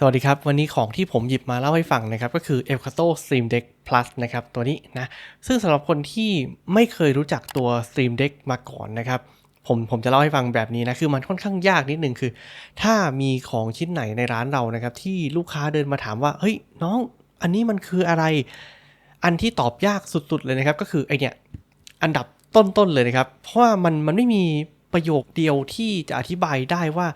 สวัสดีครับ วันนี้ของที่ผมหยิบมาเล่าให้ฟังนะครับ ก็คือ Elgato Stream Deck Plus นะครับ ตัวนี้นะ ซึ่งสำหรับคนที่ไม่เคยรู้จักตัว Stream Deck มาก่อนนะครับ ผมผมจะเล่าให้ฟังแบบนี้นะ คือมันค่อนข้างยากนิดนึงคือ ถ้ามีของชิ้นไหนในร้านเรานะครับ ที่ลูกค้าเดินมาถามว่า เฮ้ย น้องอันนี้มันคืออะไร อันที่ตอบยากสุดๆเลยนะครับ ก็คือไอเนี่ยอันดับต้นๆเลยนะครับ เพราะว่ามันมันไม่มีประโยคเดียวที่จะอธิบายได้ว่า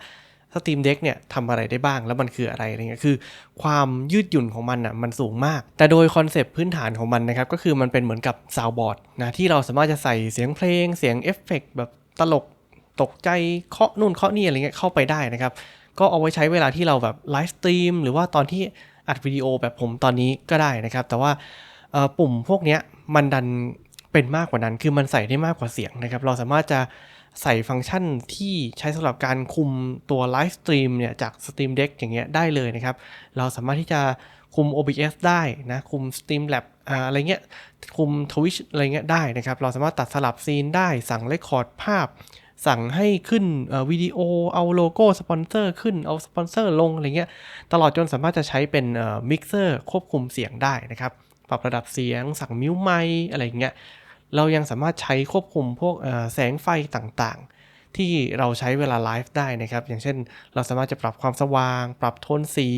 Steam Deck เนี่ยทำอะไรได้บ้างแล้วมันคืออะไรอะไรเงี้ยคือ ความยืดหยุ่นของมันอะมันสูงมาก แต่โดยคอนเซปต์พื้นฐานของมันนะครับก็คือมันเป็นเหมือนกับซาวบอร์ดนะที่เราสามารถจะใส่เสียงเพลง เสียงเอฟเฟกต์แบบตลกตกใจเคาะนู่นเคาะนี่อะไรเงี้ยเข้าไปได้นะครับก็เอาไว้ใช้เวลาที่เราแบบไลฟ์สตรีมหรือว่าตอนที่อัดวิดีโอแบบผมตอนนี้ก็ได้นะครับ แต่ว่าปุ่มพวกเนี้ยมันดันเป็นมากกว่านั้น คือมันใส่ได้มากกว่าเสียงนะครับ เราสามารถจะ ใส่ฟังก์ชันที่ใช้สำหรับการคุมตัวไลฟ์สตรีมเนี่ยจาก Steam Deck อย่างเงี้ยได้เลยนะครับ เราสามารถที่จะคุม OBS ได้นะ คุม Steam Lab อ่าอะไรเงี้ย คุม Twitch อะไรเงี้ยได้นะครับ เราสามารถตัดสลับซีนได้ สั่งเรคคอร์ดภาพ สั่งให้ขึ้นเอ่อวิดีโอ เอาโลโก้สปอนเซอร์ขึ้น เอาสปอนเซอร์ลงอะไรเงี้ย ตลอดจนสามารถจะใช้เป็นเอ่อมิกเซอร์ควบคุมเสียงได้นะครับ ปรับระดับเสียง สั่งมิวไมอะไรเงี้ย เรายังสามารถใช้ควบคุมพวกแสงไฟต่างๆ ที่เราใช้เวลาไลฟ์ได้นะครับ อย่างเช่นเราสามารถจะปรับความสว่าง ปรับโทนสี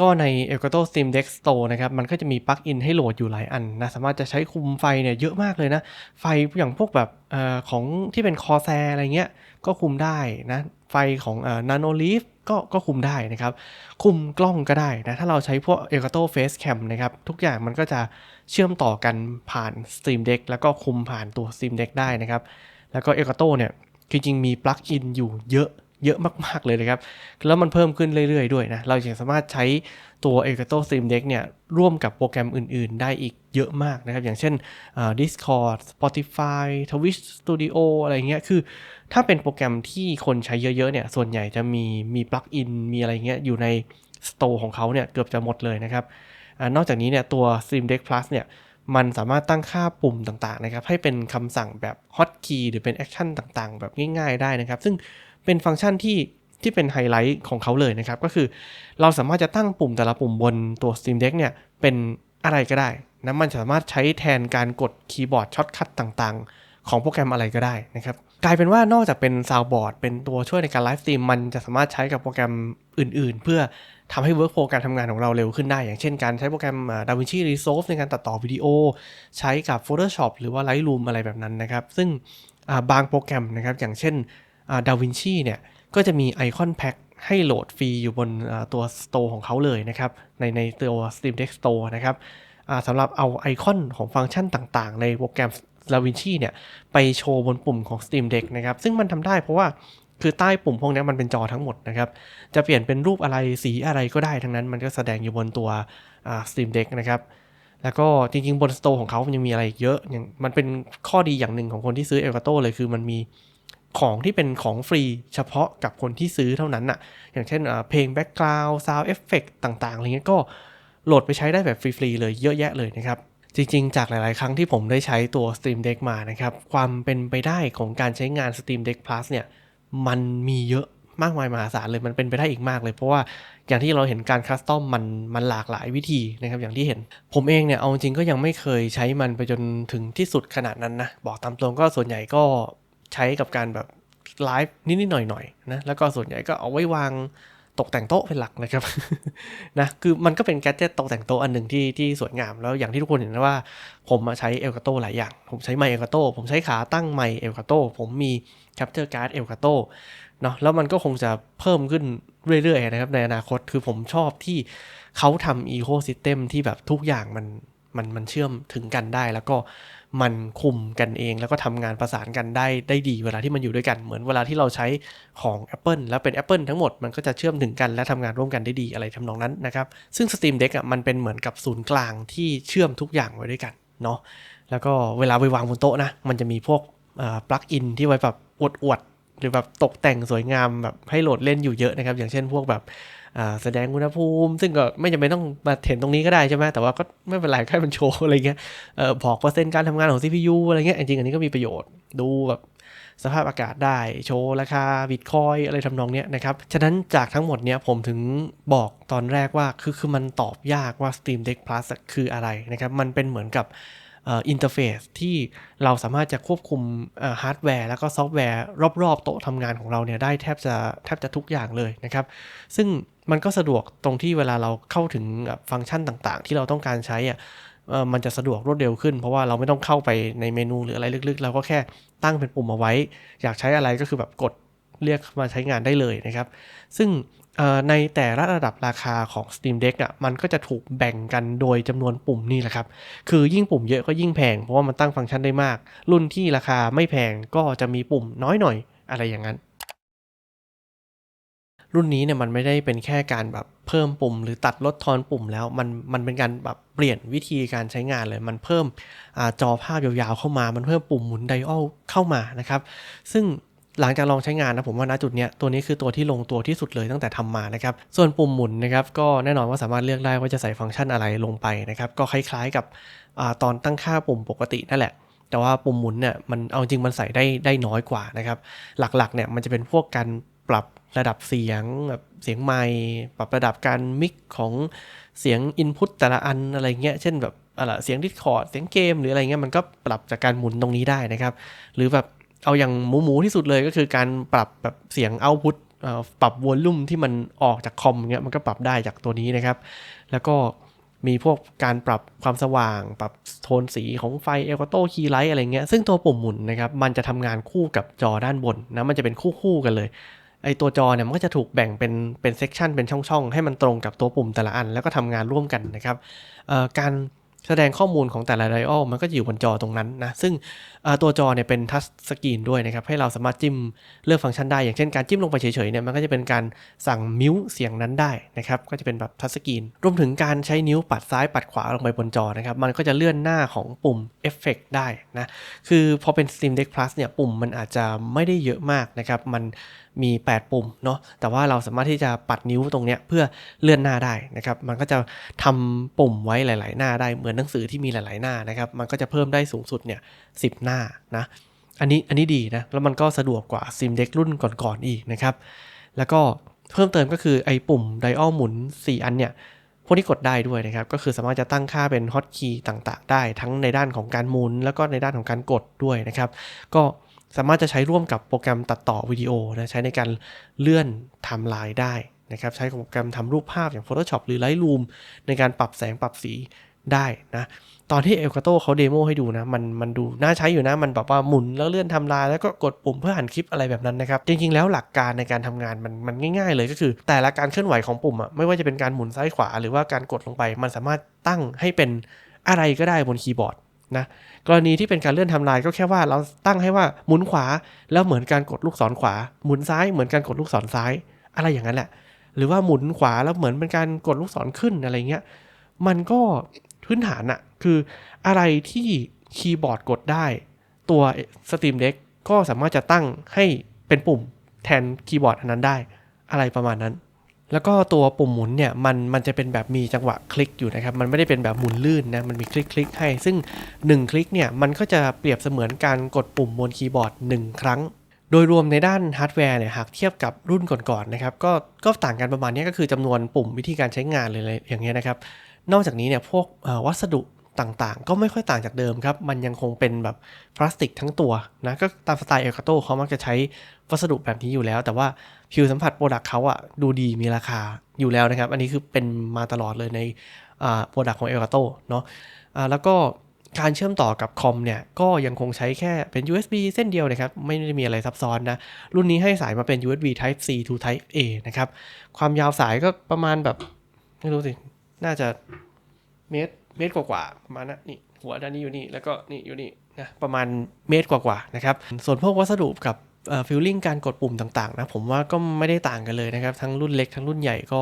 ก็ใน Elgato Steam Deck Store นะครับ มันก็จะมีปลั๊กอินให้โหลดอยู่หลายอันนะ สามารถจะใช้คุมไฟเนี่ยเยอะมากเลยนะ ไฟอย่างพวกแบบอของที่เป็นคอแซอะไรเงี้ย ก็คุมได้นะ ไฟของเอ่อ Nano Leaf ก็ก็คุมได้นะครับ คุมกล้องก็ได้นะ ถ้าเราใช้พวก Elgato Face Cam นะครับ ทุกอย่างมันก็จะเชื่อมต่อกันผ่าน Steam Deck แล้วก็คุมผ่านตัว Steam Deck ได้นะครับ แล้วก็ Elgato เนี่ย จริงๆมีปลั๊กอินอยู่เยอะเยอะมากๆเลยนะครับ แล้วมันเพิ่มขึ้นเรื่อยๆด้วยนะ เรายังสามารถใช้ตัว Elgato Stream Deck เนี่ย ร่วมกับโปรแกรมอื่นๆ ได้อีกเยอะมากนะครับ อย่างเช่น Discord Spotify Twitch Studio อะไรเงี้ย คือถ้าเป็นโปรแกรมที่คนใช้เยอะๆ เนี่ย ส่วนใหญ่จะมีมีปลั๊กอินมีอะไรเงี้ย อยู่ใน Store ของเขาเนี่ย เกือบจะหมดเลยนะครับอนอกจากนี้เนี่ย ตัว Stream Deck Plus เนี่ย มันสามารถตั้งค่าปุ่มต่างๆนะครับให้เป็นคำสั่งแบบ Hotkey หรือเป็นแอคชั่นต่างๆ แบบง่าย ๆได้นะครับ ซึ่งเป็นฟังก์ชันที่ที่เป็นไฮไลท์ของเขาเลยนะครับ ก็คือเราสามารถจะตั้งปุ่มแต่ละปุ่มบนตัว Steam Deck เนี่ยเป็นอะไรก็ได้นะมันสามารถใช้แทนการกดคีย์บอร์ดช็อตคัทต่างๆ ของโปรแกรมอะไรก็ได้นะครับ กลายเป็นว่านอกจากเป็นซาวบอร์ดเป็นตัวช่วยในการไลฟ์สตรีมมันจะสามารถใช้กับโปรแกรมอื่น ๆ เพื่อ ทำให้เวิร์กโฟการทำงานของเราเร็วขึ้นได้ อย่างเช่นการใช้โปรแกรม DaVinci Resolve ในการตัดต่อวิดีโอ ใช้กับ Photoshop หรือว่า Lightroom อะไรแบบนั้นนะครับ ซึ่งบางโปรแกรมนะครับ อย่างเช่น DaVinci เนี่ยก็จะมีไอคอนแพ็คให้โหลดฟรีอยู่บนตัว Store ของเขาเลยนะครับ ในในตัว Steam Deck Store นะครับสำหรับเอาไอคอนของฟังก์ชันต่างๆ ในโปรแกรม DaVinci เนี่ยไปโชว์บนปุ่มของ Steam Deck นะครับ ซึ่งมันทำได้เพราะว่า คือใต้ปุ่มพวกนี้มันเป็นจอทั้งหมดนะครับ จะเปลี่ยนเป็นรูปอะไรสีอะไรก็ได้ทั้งนั้น มันก็แสดงอยู่บนตัวอ่า Steam Deck นะครับแล้วก็จริงๆ บนสโตร์ของเขามันยังมีอะไรอีกเยอะอย่างมันเป็นข้อดีอย่างหนึ่งของคนที่ซื้อ Elgato เลยคือมันมีของที่เป็นของฟรีเฉพาะกับคนที่ซื้อเท่านั้นน่ะ อย่างเช่นเพลงแบ็กกราวด์ซาวเอฟเฟกต่างๆอะไรเงี้ยก็โหลดไปใช้ได้แบบฟรีๆเลยเยอะแยะเลยนะครับ จริงๆ จากหลายๆ ครั้งที่ผมได้ใช้ตัว Steam Deck มานะครับ ความเป็นไปได้ของการใช้งาน Steam Deck Plus เนี่ย มันมีเยอะมากมายมหาศาลเลยมันเป็นไปได้อีกมากเลย เพราะว่าอย่างที่เราเห็นการคัสตอมมันมันหลากหลายวิธีนะครับอย่างที่เห็น ผมเองเนี่ยเอาจริงก็ยังไม่เคยใช้มันไปจนถึงที่สุดขนาดนั้นนะบอกตามตรงก็ส่วนใหญ่ก็ใช้กับการแบบไลฟ์นิดๆหน่อยๆนะแล้วก็ส่วนใหญ่ก็เอาไว้วาง ตกแต่งโต๊ะเป็นหลักนะครับนะคือมันก็เป็นแกดเจิตตกแต่งโต๊ะอันหนึ่งที่ที่สวยงาม แล้วอย่างที่ทุกคนเห็นนะว่า ผมมาใช้เอลกาโตหลายอย่าง ผมใช้ไมเอลกาโตผมใช้ขาตั้งไมเอลกาโตผมมีแคปเจอร์การ์ดเอลกาโตเนาะแล้วมันก็คงจะเพิ่มขึ้นเรื่อยๆนะครับในอนาคตคือผมชอบที่เขาทำอีโคซิสเต็มที่แบบทุกอย่างมันมันมันเชื่อมถึงกันได้แล้วก็ มันคุมกันเอง แล้วก็ทำงานประสานกันได้ได้ดีเวลาที่มันอยู่ด้วยกันเหมือนเวลาที่เราใช้ของ Apple แล้วเป็น Apple ทั้งหมดมันก็จะเชื่อมถึงกันและทำงานร่วมกันได้ดีอะไรทำนองนั้นนะครับ ซึ่ง Steam Deck อะมันเป็นเหมือนกับศูนย์กลางที่เชื่อมทุกอย่างไว้ด้วยกันเนาะแล้วก็เวลาไปวางบนโต๊ะนะมันจะมีพวกปลั๊กอินที่ไว้แบบอวดๆ หรือแบบตกแต่งสวยงามแบบให้โหลดเล่นอยู่เยอะนะครับ อย่างเช่นพวกแบบแสดงอุณหภูมิ ซึ่งก็ไม่จำเป็นต้องมาเห็นตรงนี้ก็ได้ใช่ไหมแต่ว่าก็ไม่เป็นไรแค่มันโชว์อะไรเงี้ยบอกเปอร์เซ็นต์การทำงานของ CPU อะไรเงี้ยจริงๆอันนี้ก็มีประโยชน์ดูแบบสภาพอากาศได้โชว์ราคาบิตคอยอะไรทำนองเนี้ยนะครับ ฉะนั้นจากทั้งหมดเนี้ยผมถึงบอกตอนแรกว่าคือคือมันตอบยากว่า Steam Deck Plus คืออะไรนะครับ มันเป็นเหมือนกับ อินเทอร์เฟซที่เราสามารถจะควบคุมฮาร์ดแวร์แล้วก็ซอฟต์แวร์รอบๆ โต๊ะทำงานของเราเนี่ยได้แทบจะแทบจะทุกอย่างเลยนะครับ ซึ่งมันก็สะดวกตรงที่เวลาเราเข้าถึงฟังก์ชันต่างๆ ที่เราต้องการใช้อะมันจะสะดวกรวดเร็วขึ้น เพราะว่าเราไม่ต้องเข้าไปในเมนูหรืออะไรลึกๆ เราก็แค่ตั้งเป็นปุ่มเอาไว้ อยากใช้อะไรก็คือแบบกด เรียกมาใช้งานได้เลยนะครับ ซึ่งในแต่ละระดับราคาของ Steam Deck อะมันก็จะถูกแบ่งกันโดยจำนวนปุ่มนี่แหละครับ คือยิ่งปุ่มเยอะก็ยิ่งแพง เพราะว่ามันตั้งฟังก์ชันได้มาก รุ่นที่ราคาไม่แพงก็จะมีปุ่มน้อยหน่อยอะไรอย่างนั้น รุ่นนี้เนี่ยมันไม่ได้เป็นแค่การแบบเพิ่มปุ่ม หรือตัดลดทอนปุ่มแล้วมันมันเป็นการแบบเปลี่ยนวิธีการใช้งานเลย มันเพิ่มอจอภาพยาวๆเข้ามา มันเพิ่มปุ่มหมุนไดอัลเข้ามานะครับ ซึ่ง หลังจากลองใช้งานนะผมว่าณจุดเนี้ยตัวนี้คือตัวที่ลงตัวที่สุดเลยตั้งแต่ทำมานะครับส่วนปุ่มหมุนนะครับก็แน่นอนว่าสามารถเลือกได้ว่าจะใส่ฟังก์ชันอะไรลงไปนะครับก็คล้ายๆกับอตอนตั้งค่าปุ่มปกตินั่นแหละแต่ว่าปุ่มหมุนเนี่ยมันเอาจริงมันใส่ได้ได้น้อยกว่านะครับหลักๆเนี่ยมันจะเป็นพวกการปรับระดับเสียงแบบเสียงไมค์ปรับระดับการมิกของเสียงอินพุตแต่ละอันอะไรเงี้ยเช่นแบบอะไรเสียงดิสคอร์ดเสียงเกมหรืออะไรเงี้ยมันก็ปรับจากการหมุนตรงนี้ได้นะครับ หรือแบบ เอาอย่างหมูหมูๆที่สุดเลยก็คือการปรับแบบเสียงเอาพุตปรับวอลลุ่มที่มันออกจากคอมเงี้ยมันก็ปรับได้จากตัวนี้นะครับ แล้วก็มีพวกการปรับความสว่าง ปรับโทนสีของไฟเอลโต้คีย์ไลท์อะไรเงี้ยซึ่งตัวปุ่มหมุนนะครับมันจะทำงานคู่กับจอด้านบนนะมันจะเป็นคู่คู่ๆกันเลยไอตัวจอเนี่ยมันก็จะถูกแบ่งเป็นเป็นเซกชันเป็นช่องๆ ให้มันตรงกับตัวปุ่มแต่ละอัน แล้วก็ทำงานร่วมกันนะครับการ แสดงข้อมูลของแต่ละไดอัลมันก็อยู่บนจอตรงนั้นนะ ซึ่งตัวจอเนี่ยเป็นทัชสกรีนด้วยนะครับ ให้เราสามารถจิ้มเลือกฟังก์ชันได้ อย่างเช่นการจิ้มลงไปเฉยๆเนี่ยมันก็จะเป็นการสั่งมิวเสียงนั้นได้นะครับ ก็จะเป็นแบบทัชสกรีน รวมถึงการใช้นิ้วปัดซ้ายปัดขวาลงไปบนจอนะครับ มันก็จะเลื่อนหน้าของปุ่มเอฟเฟกได้นะ คือพอเป็น Steam Deck Plus เนี่ยปุ่มมันอาจจะไม่ได้เยอะมากนะครับ มัน มี 8 ปุ่มเนาะแต่ว่าเราสามารถที่จะปัดนิ้วตรงเนี้ยเพื่อเลื่อนหน้าได้นะครับ มันก็จะทำปุ่มไว้หลาย ๆ หน้าได้เหมือนหนังสือที่มีหลาย ๆ หน้านะครับ มันก็จะเพิ่มได้สูงสุดเนี่ยสิหน้านะอันนี้อันนี้ดีนะแล้วมันก็สะดวกกว่า Steam Deck รุ่นก่อน ๆ อีกนะครับ แล้วก็เพิ่มเติมก็คือไอ้ปุ่มไดอัลหมุน 4 อันเนี่ยพวกนี้กดได้ด้วยนะครับ ก็คือสามารถจะตั้งค่าเป็นฮอตคีย์ต่างๆ ได้ทั้งในด้านของการหมุน แล้วก็ในด้านของการกดด้วยนะครับ ก็ สามารถจะใช้ร่วมกับโปรแกรมตัดต่อวิดีโอนะใช้ในการเลื่อนไทม์ไลน์ได้นะครับใช้โปรแกรมทำรูปภาพอย่าง Photoshop หรือ Lightroom ในการปรับแสงปรับสีได้นะตอนที่เอลคาโตเขาเดโมให้ดูนะ มันมันดูน่าใช้อยู่นะ มันแบบว่าหมุนแล้วเลื่อนทำลายแล้วก็กดปุ่มเพื่อหันคลิปอะไรแบบนั้นนะครับ จริงๆแล้วหลักการในการทำงานมันมันง่ายๆเลยก็คือ แต่ละการเคลื่อนไหวของปุ่มอะไม่ว่าจะเป็นการหมุนซ้ายขวา หรือว่าการกดลงไป มันสามารถตั้งให้เป็นอะไรก็ได้บนคีย์บอร์ด นะกรณีที่เป็นการเลื่อนทำลายก็แค่ว่าเราตั้งให้ว่าหมุนขวาแล้วเหมือนการกดลูกศรขวา หมุนซ้ายเหมือนการกดลูกศรซ้าย อะไรอย่างนั้นแหละ หรือว่าหมุนขวาแล้วเหมือนเป็นการกดลูกศรขึ้นอะไรเงี้ยมันก็พื้นฐานอะคืออะไรที่คีย์บอร์ดกดได้ ตัว Steam Deck ก็สามารถจะตั้งให้เป็นปุ่มแทนคีย์บอร์ดอันนั้นได้ อะไรประมาณนั้น แล้วก็ตัวปุ่มหมุนเนี่ยมันมันจะเป็นแบบมีจังหวะคลิกอยู่นะครับ มันไม่ได้เป็นแบบหมุนลื่นนะ มันมีคลิกคลิกให้ ซึ่ง 1 คลิกเนี่ยมันก็จะเปรียบเสมือนการกดปุ่มบนคีย์บอร์ด 1 ครั้ง โดยรวมในด้านฮาร์ดแวร์เนี่ยหากเทียบกับรุ่นก่อนๆนะครับก็ก็ต่างกันประมาณนี้ก็คือจำนวนปุ่มวิธีการใช้งานเลยอะไรอย่างเงี้ยนะครับ นอกจากนี้เนี่ยพวกวัสดุ ต่างๆ ก็ไม่ค่อยต่างจากเดิมครับ มันยังคงเป็นแบบพลาสติกทั้งตัวนะ ก็ตามสไตล์เอลคาโตเขามักจะใช้วัสดุแบบนี้อยู่แล้ว แต่ว่าผิวสัมผัสโปรดักต์เขาอะดูดีมีราคาอยู่แล้วนะครับ อันนี้คือเป็นมาตลอดเลยในโปรดักต์ของเอลคาโตเนาะแล้วก็การเชื่อมต่อกับคอมเนี่ยก็ยังคงใช้แค่เป็น USB เส้นเดียวนะครับ ไม่ได้มีอะไรซับซ้อนนะ รุ่นนี้ให้สายมาเป็น USB Type C to Type A นะครับ ความยาวสายก็ประมาณแบบ ไม่รู้สิ น่าจะเมตร เมตรกว่าๆประมาณนั้นนี่หัวด้านนี้อยู่นี่แล้วก็นี่อยู่นี่นะประมาณเมตรกว่าๆนะครับส่วนพวกวัสดุกับฟิลลิ่งการกดปุ่มต่างๆนะผมว่าก็ไม่ได้ต่างกันเลยนะครับ ทั้งรุ่นเล็กทั้งรุ่นใหญ่ก็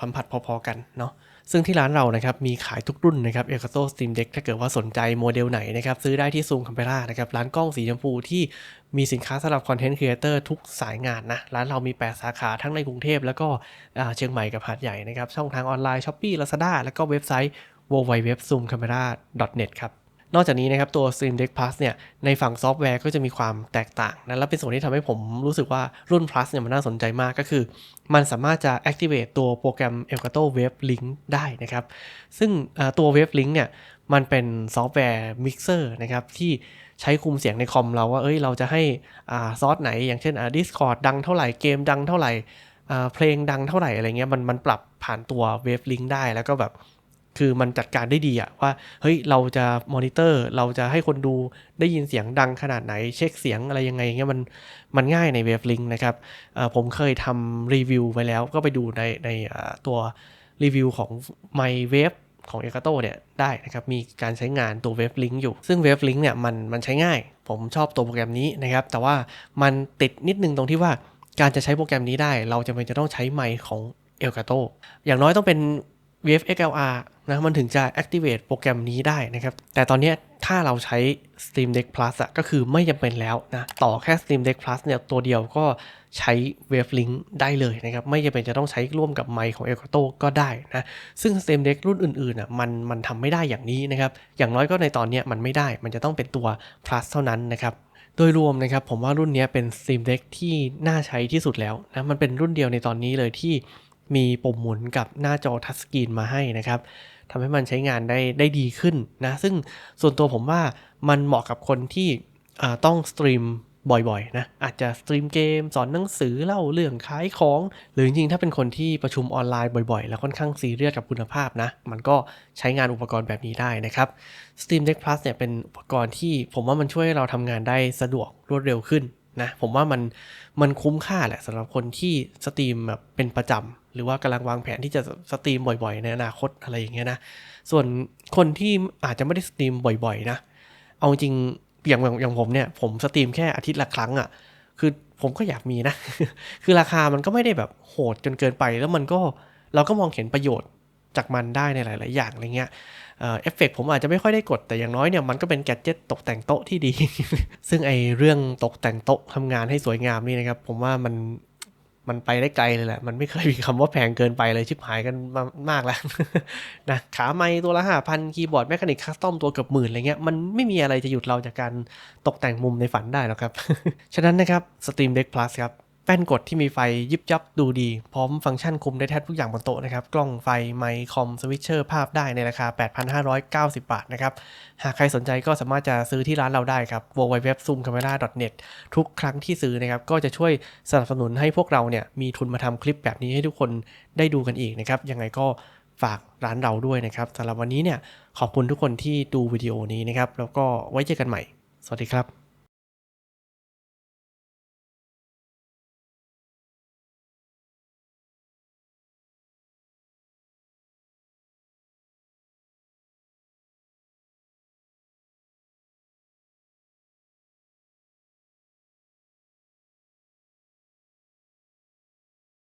สัมผัสพอๆกันเนาะซึ่งที่ร้านเรานะครับมีขายทุกรุ่นนะครับ e l c a t o Steam Deck ถ้าเกิดว่าสนใจโมเดลไหนนะครับซื้อได้ที่ Zoom Camera นะครับร้านกล้องสีชมพูที่มีสินค้าสำหรับคอนเทนต์ครีเอเตอร์ทุกสายงานนะ ร้านเรามี 8 สาขาทั้งในกรุงเทพแล้วก็เชียงใหม่กับหาดใหญ่นะครับ ช่องทางออนไลน์ Shopee Lazada แล้วก็เว็บไซต์ www.zoomcamera.net ครับนอกจากนี้นะครับตัว Stream Deck Plus เนี่ยในฝั่งซอฟต์แวร์ก็จะมีความแตกต่างนะและเป็นส่วนที่ทำให้ผมรู้สึกว่ารุ่น Plus เนี่ยมันน่าสนใจมากก็คือ มันสามารถจะ activate ตัวโปรแกรม Elgato Wave Link ได้นะครับ ซึ่งตัว Wave Link เนี่ยมันเป็นซอฟต์แวร์มิกเซอร์นะครับที่ใช้คุมเสียงในคอมเราว่าเอ้ยเราจะให้อซอสไหน อย่างเช่นอ่า Discord ดังเท่าไหร่เกมดังเท่าไหร่เพลงดังเท่าไหร่อะไรเงี้ยมันมันปรับผ่านตัว Wave Link ได้แล้วก็แบบ คือมันจัดการได้ดีอะว่าเฮ้ยเราจะมอนิเตอร์เราจะให้คนดูได้ยินเสียงดังขนาดไหน เช็คเสียงอะไรยังไงอย่างเงี้ยมันมันง่ายในเวฟลิงนะครับผมเคยทำรีวิวไว้แล้วก็ไปดูในในตัวรีวิวของ My Wave ของ e l g a t o เนี่ยได้นะครับ มีการใช้งานตัว Wave Link อยู่ ซึ่ง Wave Link เนี่ยมันมันใช้ง่าย ผมชอบตัวโปรแกรมนี้นะครับ แต่ว่ามันติดนิดนึงตรงที่ว่าการจะใช้โปรแกรมนี้ได้ เราจะเป็นจะต้องใช้ไมค์ของ Elgato อย่างน้อยต้องเป็น Wave XLR นะมันถึงจะ activate โปรแกรมนี้ได้นะครับ แต่ตอนนี้ถ้าเราใช้ Steam Deck Plus อะก็คือไม่จำเป็นแล้วนะต่อแค่ Steam Deck Plus เนี่ยตัวเดียวก็ใช้ Wave Link ได้เลยนะครับ ไม่จำเป็นจะต้องใช้ร่วมกับไมค์ของ Elgato ก็ได้นะซึ่ง Steam Deck รุ่นอื่นๆอะมันมันทำไม่ได้อย่างนี้นะครับ อย่างน้อยก็ในตอนนี้มันไม่ได้ มันจะต้องเป็นตัว Plus เท่านั้นนะครับโดยรวมนะครับผมว่ารุ่นนี้เป็น Steam Deck ที่น่าใช้ที่สุดแล้วนะมันเป็นรุ่นเดียวในตอนนี้เลยที่ มีปุ่มหมุนกับหน้าจอทัชสกรีนมาให้นะครับทำให้มันใช้งานได้ได้ดีขึ้นนะ ซึ่งส่วนตัวผมว่ามันเหมาะกับคนที่ต้องสตรีมบ่อยๆนะอาจจะสตรีมเกมสอนหนังสือเล่าเรื่องขายของ หรือจริงๆ ถ้าเป็นคนที่ประชุมออนไลน์บ่อยๆ แล้วค่อนข้างซีเรียสกับคุณภาพนะ มันก็ใช้งานอุปกรณ์แบบนี้ได้นะครับ Steam Deck Plus เนี่ยเป็นอุปกรณ์ที่ผมว่ามันช่วยให้เราทำงานได้สะดวกรวดเร็วขึ้น นะผมว่ามันมันคุ้มค่าแหละสำหรับคนที่สตรีมแบบเป็นประจำหรือว่ากำลังวางแผนที่จะสตรีมบ่อยๆ ในอนาคตอะไรอย่างเงี้ยนะส่วนคนที่อาจจะไม่ได้สตรีมบ่อยๆนะเอาจริงอย่างอย่างผมเนี่ยผมสตรีมแค่อาทิตย์ละครั้งอะ่ะคือผมก็อยากมีนะ คือราคามันก็ไม่ได้แบบโหดจนเกินไป แล้วมันก็เราก็มองเห็นประโยชน์จากมันได้ในหลาย ๆ อย่างอะไรเงี้ย เอ่อเอฟเฟกผมอาจจะไม่ค่อยได้กดแต่อย่างน้อยเนี่ยมันก็เป็นแกดเจิตตกแต่งโต๊ะที่ดี ซึ่งไอเรื่องตกแต่งโต๊ะทำงานให้สวยงามนี่นะครับ ผมว่ามันมันไปได้ไกลเลยแหละ มันไม่เคยมีคำว่าแพงเกินไปเลยชิบหายกันมามากแล้วนะขาไม้ตัวละห้าพันคีย์บอร์ดแมคานิกคัสตอมตัวเกือบหมื่นอะไรเงี้ยมันไม่มีอะไรจะหยุดเราจากการตกแต่งมุมในฝันได้หรอกครับ ฉะนั้นนะครับ Steam Deck Plus ครับ ป้นกดที่มีไฟยิบยับดูดี พร้อมฟังก์ชันคุมได้แทบทุกอย่างบนโต๊ะนะครับ กล้องไฟ ไมค์คอม สวิตเชอร์ภาพได้ในราคา 8,590 บาทนะครับ หากใครสนใจก็สามารถจะซื้อที่ร้านเราได้ครับ www.zoomcamera.net ทุกครั้งที่ซื้อนะครับ ก็จะช่วยสนับสนุนให้พวกเราเนี่ยมีทุนมาทำคลิปแบบนี้ให้ทุกคนได้ดูกันอีกนะครับ ยังไงก็ฝากร้านเราด้วยนะครับสำหรับวันนี้เนี่ยขอบคุณทุกคนที่ดูวิดีโอนี้นะครับแล้วก็ไว้เจอกันใหม่ สวัสดีครับ